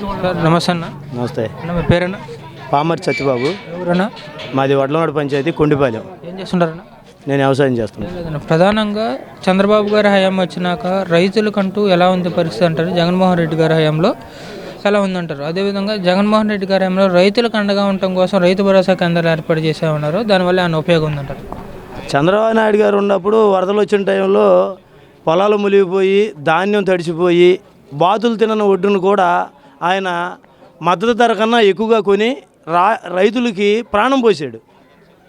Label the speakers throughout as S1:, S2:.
S1: Sir నమస్తే అన్న.
S2: నమస్తే.
S1: అన్న మీ పేరన్నా?
S2: పామర్ సత్యబాబు.
S1: ఎవరన్నా?
S2: మాది వడ్లనాడు పంచాయతీ కొండిపాలెం.
S1: ఏం చేస్తుంటారన్న?
S2: నేను వ్యవసాయం చేస్తున్నాను.
S1: లేదన్న ప్రధానంగా చంద్రబాబు గారి హయాం వచ్చినాక రైతులకంటూ ఎలా ఉంది పరిస్థితి అంటారు? జగన్మోహన్ రెడ్డి గారి హయాంలో ఎలా ఉందంటారు? అదేవిధంగా జగన్మోహన్ రెడ్డి గారి హయాంలో రైతులకు అండగా ఉండటం కోసం రైతు భరోసా కేంద్రాలు ఏర్పాటు చేసే ఉన్నారు. దానివల్ల ఆయన ఉపయోగం ఉందంటారు?
S2: చంద్రబాబు నాయుడు గారు ఉన్నప్పుడు వరదలు వచ్చిన టైంలో పొలాలు మునిగిపోయి ధాన్యం తడిసిపోయి బాతులు తినని ఒడ్డును కూడా ఆయన మద్దతు ధర కన్నా ఎక్కువగా కొని రా రైతులకి ప్రాణం పోసాడు.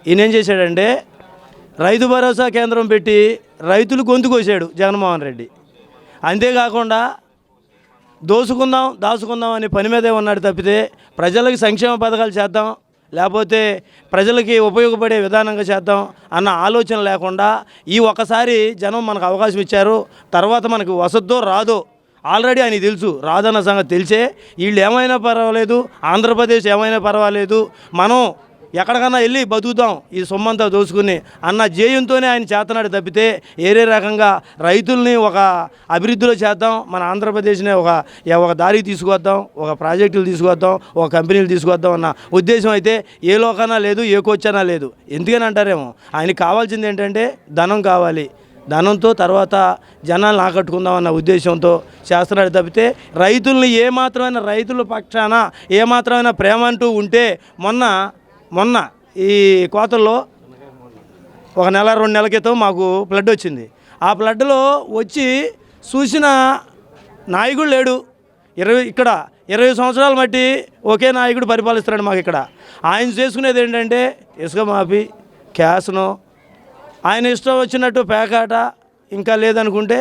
S2: ఈయనేం చేశాడంటే రైతు భరోసా కేంద్రం పెట్టి రైతులు గొంతు కోసాడు జగన్మోహన్ రెడ్డి. అంతేకాకుండా దోసుకుందాం దాచుకుందాం అనే పని మీదే ఉన్నాడు తప్పితే ప్రజలకి సంక్షేమ పథకాలు చేద్దాం లేకపోతే ప్రజలకి ఉపయోగపడే విధానంగా చేద్దాం అన్న ఆలోచన లేకుండా ఈ ఒక్కసారి జనం మనకు అవకాశం ఇచ్చారు. తర్వాత మనకు వసద్దో రాదో ఆల్రెడీ ఆయన తెలుసు రాజన్న సంగతి తెలిసే. వీళ్ళు ఏమైనా పర్వాలేదు ఆంధ్రప్రదేశ్ ఏమైనా పర్వాలేదు మనం ఎక్కడికన్నా వెళ్ళి బతుకుతాం ఈ సొమ్మంతా దోచుకుని. అన్న జేయంతోనే ఆయన చేతనాడు తప్పితే ఏరే రకంగా రైతుల్ని ఒక అభివృద్ధిలో చేద్దాం మన ఆంధ్రప్రదేశ్ని ఒక ఒక దారికి తీసుకొద్దాం ఒక ప్రాజెక్టులు తీసుకొద్దాం ఒక కంపెనీలు తీసుకొద్దాం అన్న ఉద్దేశం అయితే ఏ లోకన్నా లేదు ఏ కోచనా లేదు. ఎందుకని అంటారేమో? ఆయనకి కావాల్సింది ఏంటంటే ధనం కావాలి. ధనంతో తర్వాత జనాలను ఆకట్టుకుందాం అన్న ఉద్దేశంతో చేస్తున్నాడు తప్పితే రైతుల్ని ఏ రైతుల పక్షాన ఏ ప్రేమ అంటూ ఉంటే మొన్న మొన్న ఈ కోతల్లో ఒక నెల రెండు నెలల క్రితం మాకు ఫ్లడ్ వచ్చింది. ఆ ఫ్లడ్లో వచ్చి చూసిన నాయకుడు లేడు. ఇరవై ఇక్కడ ఇరవై సంవత్సరాలు బట్టి ఒకే నాయకుడు పరిపాలిస్తున్నాడు మాకు ఇక్కడ. ఆయన చేసుకునేది ఏంటంటే ఇసుక మాఫీ క్యాస్ను ఆయన ఇష్టం వచ్చినట్టు పేకాట ఇంకా లేదనుకుంటే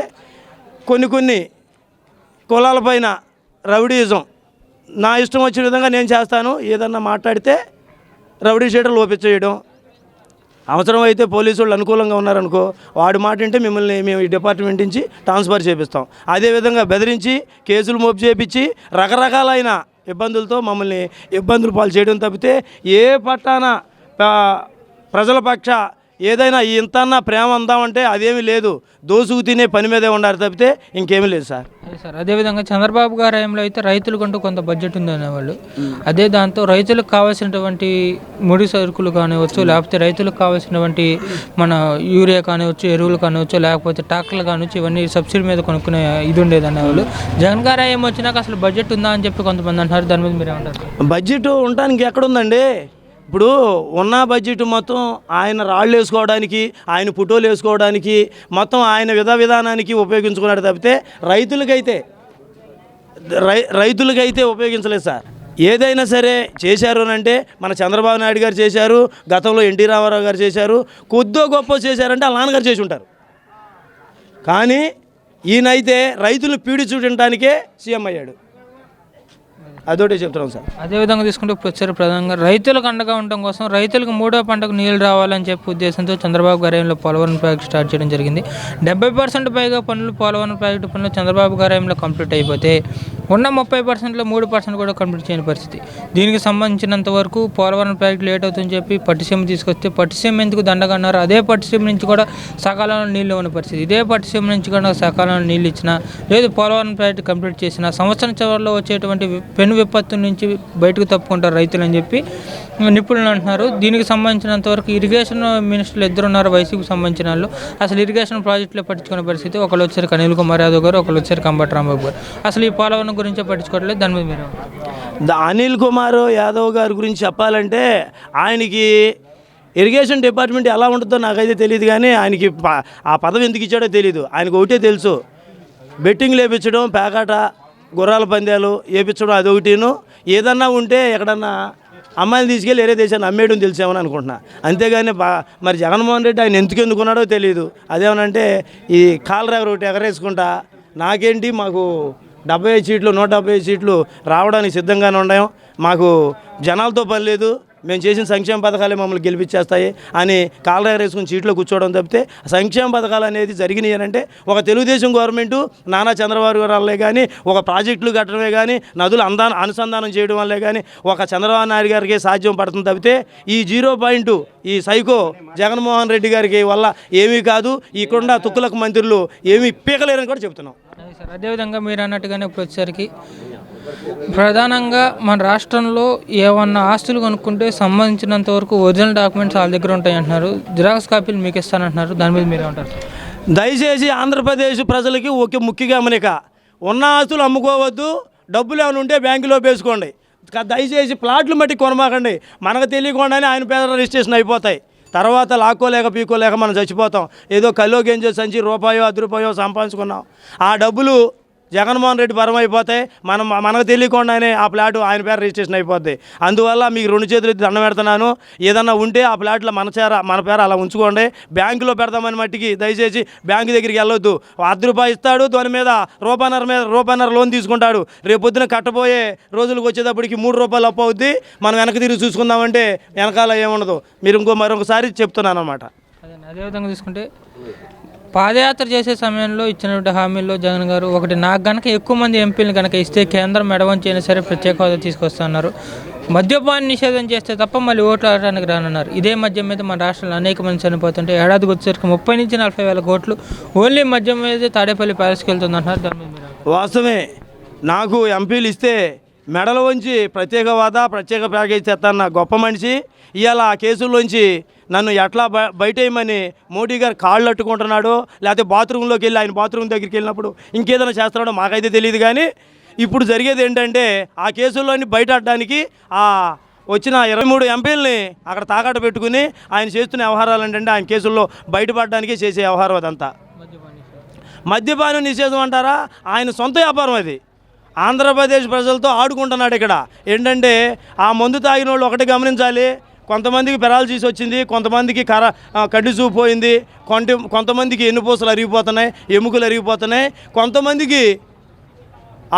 S2: కొన్ని కొన్ని కులాలపైన రౌడీయిజం నా ఇష్టం వచ్చిన విధంగా నేను చేస్తాను. ఏదన్నా మాట్లాడితే రౌడీ చేయడం లోపించేయడం అవసరం అయితే పోలీసు వాళ్ళు అనుకూలంగా ఉన్నారనుకో వాడి మాట అంటే మిమ్మల్ని మేము ఈ డిపార్ట్మెంట్ నుంచి ట్రాన్స్ఫర్ చేపిస్తాం. అదేవిధంగా బెదిరించి కేసులు మోపు చేపించి రకరకాలైన ఇబ్బందులతో మమ్మల్ని ఇబ్బందులు పాలు చేయడం తప్పితే ఏ పట్టాన ప్రజల పక్ష ఏదైనా ఇంతన్నా ప్రేమ ఉందామంటే అదేమీ లేదు. దోసుకు తినే పని మీదే ఉండాలి తప్పితే ఇంకేమీ లేదు సార్.
S1: అదే సార్ అదేవిధంగా చంద్రబాబు గారి హయాంలో అయితే రైతులకంటూ కొంత బడ్జెట్ ఉంది అనేవాళ్ళు అదే దాంతో రైతులకు కావాల్సినటువంటి ముడి సరుకులు కానివచ్చు లేకపోతే రైతులకు కావాల్సినటువంటి మన యూరియా కానివచ్చు ఎరువులు కానివచ్చు లేకపోతే ట్రాక్టర్లు కానివచ్చు ఇవన్నీ సబ్సిడీ మీద కొనుక్కునే ఇది ఉండేది అనేవాళ్ళు జగన్ గారు హయాం వచ్చినాక అసలు బడ్జెట్ ఉందా అని చెప్పి కొంతమంది అంటారు దాని మీద మీరు ఏమంటారు
S2: బడ్జెట్ ఉండడానికి ఎక్కడుందండి? ఇప్పుడు ఉన్న బడ్జెట్ మొత్తం ఆయన రాళ్ళు వేసుకోవడానికి ఆయన ఫోటోలు వేసుకోవడానికి మొత్తం ఆయన విధ విధానానికి ఉపయోగించుకున్నాడు తప్పితే రైతులకైతే రై రైతులకైతే ఉపయోగించలేదు సార్. ఏదైనా సరే చేశారు అని అంటే మన చంద్రబాబు నాయుడు గారు చేశారు గతంలో ఎన్టీ రామారావు గారు చేశారు కొద్దో గొప్ప చేశారంటే ఆ నాన్నగారు చేసి ఉంటారు. కానీ ఈయనైతే రైతులు పీడి చూడటానికే సీఎం అయ్యాడు. అదొకటి చెప్తున్నాం సార్.
S1: అదేవిధంగా తీసుకుంటే ఇప్పుడు వచ్చారు ప్రధానంగా రైతులకు అండగా ఉండడం కోసం రైతులకు మూడో పంటకు నీళ్ళు రావాలని చెప్పే ఉద్దేశంతో చంద్రబాబు గారి పోలవరం ప్రాజెక్ట్ స్టార్ట్ చేయడం జరిగింది. డెబ్బై పర్సెంట్ పైగా పనులు పోలవరం ప్రాజెక్టు పనులు చంద్రబాబు గారి కంప్లీట్ అయిపోతే ఉన్న ముప్పై పర్సెంట్లో మూడు పర్సెంట్ కూడా కంప్లీట్ చేయని పరిస్థితి. దీనికి సంబంధించినంత వరకు పోలవరం ప్రాజెక్ట్ లేట్ అవుతుందని చెప్పి పట్టిసీమ తీసుకొస్తే పట్టిసీమ ఎందుకు దండగన్నారు అదే పట్టిసీమ నుంచి కూడా సకాలంలో నీళ్ళు ఉన్న పరిస్థితి. ఇదే పట్టిసీమ నుంచి కూడా సకాలంలో నీళ్ళు ఇచ్చినా లేదు పోలవరం ప్రాజెక్ట్ కంప్లీట్ చేసిన సంవత్సరం చివరిలో వచ్చేటువంటి పెను విపత్తు నుంచి బయటకు తప్పుకుంటారు రైతులు అని చెప్పి నిపుణులు అంటున్నారు. దీనికి సంబంధించినంత వరకు ఇరిగేషన్ మినిస్టర్లు ఇద్దరు ఉన్నారు వైసీపీకి సంబంధించిన వాళ్ళు. అసలు ఇరిగేషన్ ప్రాజెక్టులో పట్టించుకునే పరిస్థితి ఒకళ్ళు వచ్చారు అనిల్ కుమార్ యాదవ్ గారు ఒకళ్ళు వచ్చారు కంబటి రాంబాబు గారు. అసలు ఈ పోలవరం గురించే పట్టించుకోవట్లేదు. దాని మీద మీరు
S2: అనిల్ కుమార్ యాదవ్ గారి గురించి చెప్పాలంటే ఆయనకి ఇరిగేషన్ డిపార్ట్మెంట్ ఎలా ఉంటుందో నాకైతే తెలియదు కానీ ఆయనకి ప- ఆ పదవి ఎందుకు ఇచ్చాడో తెలియదు ఆయనకు ఒకటే తెలుసు. బెట్టింగ్ లేపించడం పేకాట గుర్రాల పందాలు వేపించడం అదొకటిను. ఏదన్నా ఉంటే ఎక్కడన్నా అమ్మాయిని తీసుకెళ్ళి వేరే దేశాన్ని అమ్మేయడం తెలిసేమని అనుకుంటున్నా. అంతేగాని మరి జగన్మోహన్ రెడ్డి ఆయన ఎందుకు ఎందుకున్నాడో తెలియదు అదేమనంటే ఈ కాలరాగర్ ఒకటి ఎగరేసుకుంటా నాకేంటి మాకు డెబ్బై ఐదు సీట్లు నూట డెబ్బై సీట్లు రావడానికి సిద్ధంగానే ఉన్నాం మాకు జనాలతో పని లేదు. మేము చేసిన సంక్షేమ పథకాలే మమ్మల్ని గెలిపించేస్తాయి అని కాలరాగర్ వేసుకుని సీట్లో కూర్చోవడం తప్పితే సంక్షేమ పథకాలు అనేది జరిగినాయి అని అంటే ఒక తెలుగుదేశం గవర్నమెంట్ నానా చంద్రబాబు గారు కానీ ఒక ప్రాజెక్టులు కట్టడమే కానీ నదులు అందా అనుసంధానం చేయడం వల్లే కానీ ఒక చంద్రబాబు నాయుడు గారికి సాధ్యం పడుతుంది తప్పితే ఈ జీరో పాయింట్ ఈ సైకో జగన్మోహన్ రెడ్డి గారికి వల్ల ఏమీ కాదు. ఇక్కడున్న తుక్కులకు మంత్రులు ఏమీ పీకలేరని కూడా చెప్తున్నాం.
S1: సార్. అదేవిధంగా మీరు అన్నట్టుగానే ఇప్పుడు వచ్చేసరికి ప్రధానంగా మన రాష్ట్రంలో ఏమన్నా ఆస్తులు కొనుక్కుంటే సంబంధించినంత వరకు ఒరిజినల్ డాక్యుమెంట్స్ వాళ్ళ దగ్గర ఉంటాయి అంటున్నారు జిరాక్స్ కాపీలు మీకు ఇస్తానంటున్నారు. దాని మీద మీరే ఉంటారు
S2: దయచేసి ఆంధ్రప్రదేశ్ ప్రజలకి ఒక ముఖ్య గమనిక. ఉన్న ఆస్తులు అమ్ముకోవద్దు. డబ్బులు ఏమైనా ఉంటే బ్యాంకులో వేసుకోండి. దయచేసి ప్లాట్లు మట్టి కొనమాకండి. మనకు తెలియకుండానే ఆయన పేద రిజిస్ట్రేషన్ అయిపోతాయి. తర్వాత లాక్కోలేక పీకోలేక మనం చచ్చిపోతాం. ఏదో కల్లో గెంజో సంచి రూపాయో అది రూపాయో సంపాదించుకున్నాం. ఆ డబ్బులు జగన్మోహన్ రెడ్డి పరం అయిపోతే మనం మనకు తెలియకుండానే ఆ ప్లాట్ ఆయన పేరు రిజిస్ట్రేషన్ అయిపోద్ది. అందువల్ల మీకు రెండు చేతులు దండం పెడుతున్నాను. ఏదన్నా ఉంటే ఆ ప్లాట్లో మన చేర మన పేరు అలా ఉంచుకోండి. బ్యాంకులో పెడదామని మట్టికి దయచేసి బ్యాంకు దగ్గరికి వెళ్ళొద్దు. అర్ధ రూపాయి ఇస్తాడు దాని మీద రూపాయన్నర మీద రూపాయన్నర లోన్ తీసుకుంటాడు. రేపు కట్టబోయే రోజులకు వచ్చేటప్పటికి మూడు రూపాయలు అప్పు అవుద్ది. మనం వెనక తిరిగి చూసుకుందామంటే వెనకాల ఏముండదు. మీరు ఇంకో మరొకసారి చెప్తున్నాను అనమాట
S1: అదేవిధంగా చూసుకుంటే పాదయాత్ర చేసే సమయంలో ఇచ్చినటువంటి హామీల్లో జగన్ గారు ఒకటి నాకు గనక ఎక్కువ మంది ఎంపీలను కనుక ఇస్తే కేంద్రం మెడవంచి అయినా సరే ప్రత్యేక హోదా తీసుకొస్తున్నారు. మద్యపాన్ని నిషేధం చేస్తే తప్ప మళ్ళీ ఓట్లు ఆడటానికి రానున్నారు. ఇదే మద్యం మీద మన రాష్ట్రంలో అనేక మంది చనిపోతుంటే ఏడాదికి వచ్చేసరికి ముప్పై నుంచి నలభై వేల కోట్లు ఓన్లీ మద్యం మీద తాడేపల్లి ప్యాలెస్కి వెళ్తుంది అంటున్నారు దాని మీద
S2: వాస్తవమే నాకు ఎంపీలు ఇస్తే మెడల వంచి ప్రత్యేక హోదా ప్రత్యేక ప్యాకేజ్ తెస్తాన్న గొప్ప మనిషి. ఇవాళ ఆ కేసుల్లోంచి నన్ను ఎట్లా బ బయటేయమని మోడీ గారు కాళ్ళు అట్టుకుంటున్నాడో. లేకపోతే బాత్రూంలోకి వెళ్ళి ఆయన బాత్రూమ్ దగ్గరికి వెళ్ళినప్పుడు ఇంకేదైనా చేస్తున్నాడో మాకైతే తెలియదు కానీ ఇప్పుడు జరిగేది ఏంటంటే ఆ కేసుల్లోని బయట అడ్డానికి ఆ వచ్చిన ఇరవై మూడు ఎంపీలని అక్కడ తాకట్టు పెట్టుకుని ఆయన చేస్తున్న వ్యవహారాలు ఏంటంటే ఆయన కేసుల్లో బయటపడడానికి చేసే వ్యవహారం అదంతా.
S1: మద్యపానం నిషేధం
S2: అంటారా? ఆయన సొంత వ్యాపారం అది. ఆంధ్రప్రదేశ్ ప్రజలతో ఆడుకుంటున్నాడు ఇక్కడ. ఏంటంటే ఆ మందు తాగిన వాళ్ళు ఒకటి గమనించాలి. కొంతమందికి పెరాలసిస్ వచ్చింది కొంతమందికి కర కడ్డి కంటి చూపు పోయింది కొంత కొంతమందికి ఎన్నుపూసలు అరిగిపోతున్నాయి ఎముకలు అరిగిపోతున్నాయి కొంతమందికి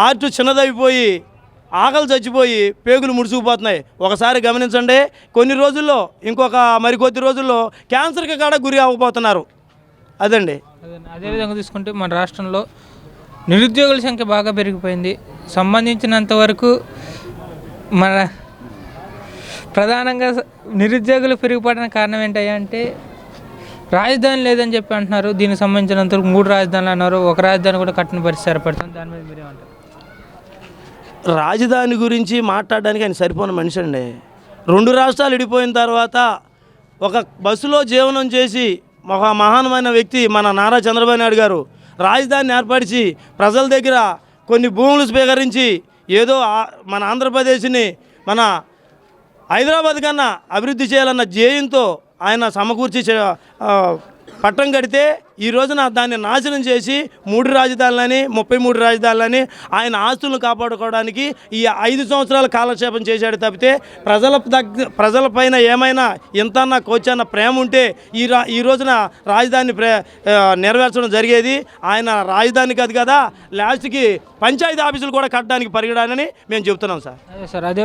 S2: ఆర్టు చిన్నదైపోయి ఆకలి చచ్చిపోయి పేగులు ముడుచుకుపోతున్నాయి. ఒకసారి గమనించండి కొన్ని రోజుల్లో ఇంకొక మరికొద్ది రోజుల్లో క్యాన్సర్కి కూడా గురి అవ్వబోతున్నారు. అదండి.
S1: అదేవిధంగా తీసుకుంటే మన రాష్ట్రంలో నిరుద్యోగుల సంఖ్య బాగా పెరిగిపోయింది. సంబంధించినంత వరకు మన ప్రధానంగా నిరుద్యోగులు పెరిగిపోవడానికి కారణం ఏంటంటే అంటే రాజధాని లేదని చెప్పి అంటున్నారు. దీనికి సంబంధించినంత వరకు మూడు రాజధానులు అన్నారు. ఒక రాజధాని కూడా కట్టిన పరిస్థితి ఏర్పడుతుంది దాని మీద మీరేమంటారు
S2: రాజధాని గురించి మాట్లాడడానికి ఆయన సరిపోయిన మనిషి అండి. రెండు రాష్ట్రాలు విడిపోయిన తర్వాత ఒక బస్సులో జీవనం చేసి ఒక మహానమైన వ్యక్తి మన నారా చంద్రబాబు నాయుడు గారు రాజధానిని ఏర్పరిచి ప్రజల దగ్గర కొన్ని భూములు స్వీకరించి ఏదో ఆ- మన ఆంధ్రప్రదేశ్ని మన హైదరాబాద్ కన్నా అభివృద్ధి చేయాలన్న ధ్యేయంతో ఆయన సమకూర్చి పట్టం కడితే ఈ రోజున దాన్ని నాశనం చేసి మూడు రాజధానులని ముప్పై మూడు రాజధానులని ఆయన ఆస్తులను కాపాడుకోవడానికి ఈ ఐదు సంవత్సరాల కాలక్షేపం చేశాడు తప్పితే ప్రజల దగ్గర ప్రజలపైన ఏమైనా ఇంతన్న కోచన్న ప్రేమ ఉంటే ఈ రా ఈ రోజున రాజధాని ప్రే నెరవేర్చడం జరిగేది. ఆయన రాజధాని కాదు కదా లాస్ట్కి పంచాయతీ ఆఫీసులు కూడా కట్టడానికి పరిగడానని మేము చెప్తున్నాం సార్.
S1: సార్ అదే